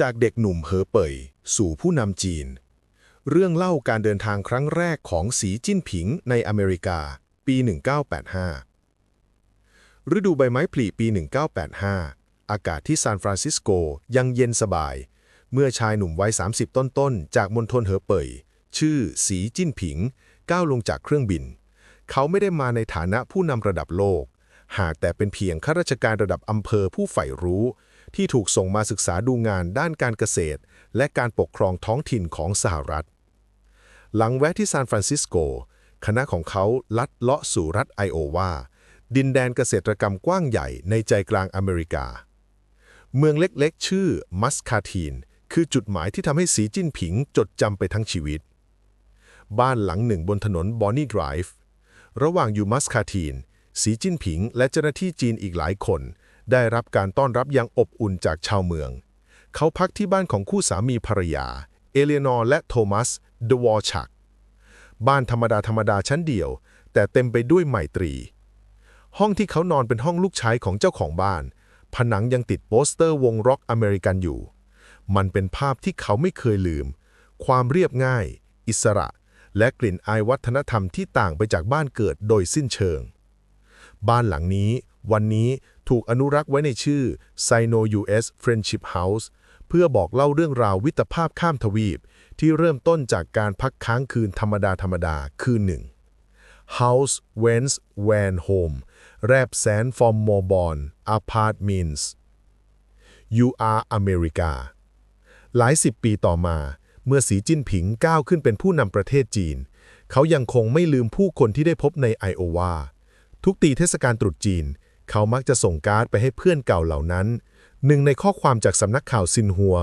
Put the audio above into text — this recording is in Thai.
จากเด็กหนุ่มเหอเป่ย สู่ผู้นำจีน เรื่องเล่าการเดินทางครั้งแรกของสีจิ้นผิงในอเมริกา ปี 1985 ฤดูใบไม้ผลิปี 1985 อากาศที่ซานฟรานซิสโกยังเย็นสบาย เมื่อชายหนุ่มวัย 30 ต้นๆ จากมณฑลเหอเป่ย ชื่อสีจิ้นผิง ก้าวลงจากเครื่องบิน เขาไม่ได้มาในฐานะผู้นำระดับโลก หากแต่เป็นเพียงข้าราชการระดับอำเภอผู้ใฝ่รู้ ที่ถูกส่งมาศึกษาดูงานด้านการเกษตร และการปกครองท้องถิ่นของสหรัฐ หลังแวะที่ซานฟรานซิสโก คณะของเขาลัดเลาะสู่รัฐไอโอวา ดินแดนเกษตรกรรมกว้างใหญ่ในใจกลางอเมริกา เมืองเล็กๆ ชื่อมัสคาทีน คือจุดหมายที่ทำให้สีจิ้นผิงจดจำไปทั้งชีวิต บ้านหลังหนึ่งบนถนนบอนนี่ไดรฟ์ ระหว่างอยู่มัสคาทีน สีจิ้นผิงและเจ้าหน้าที่จีนอีกหลายคน ได้รับการต้อนรับอย่างอบอุ่นจากชาวเมือง เขาพักที่บ้านของคู่สามีภรรยา เอเลนอร์และโทมัสเดวอลชัก บ้านธรรมดาธรรมดาชั้นเดียว แต่เต็มไปด้วยไมตรี ห้องที่เขานอนเป็นห้องลูกชายของเจ้าของบ้าน ผนังยังติดโปสเตอร์วงร็อกอเมริกันอยู่ มันเป็นภาพที่เขาไม่เคยลืม ความเรียบง่าย อิสระ และกลิ่นอายวัฒนธรรมที่ต่างไปจากบ้านเกิดโดยสิ้นเชิง บ้านหลังนี้ วันนี้ ถูกอนุรักษ์ไว้ในชื่อ Sino US Friendship House เพื่อบอกเล่าเรื่องราววิตรภาพข้ามทวีป ที่เริ่มต้นจากการพักค้างคืนธรรมดาธรรมดาคืนหนึ่ง House Wentz Van Home แรบแสน from Morborn Apartments You are America หลายสิบปีต่อมา เมื่อสีจิ้นผิงก้าวขึ้นเป็นผู้นำประเทศจีน เขายังคงไม่ลืมผู้คนที่ได้พบในไอโอวาทุกตีเทศกาลตรุษจีน เขามักจะส่งการ์ดไปให้เพื่อนเก่าเหล่านั้น หนึ่งในข้อความจากสำนักข่าวซินหัว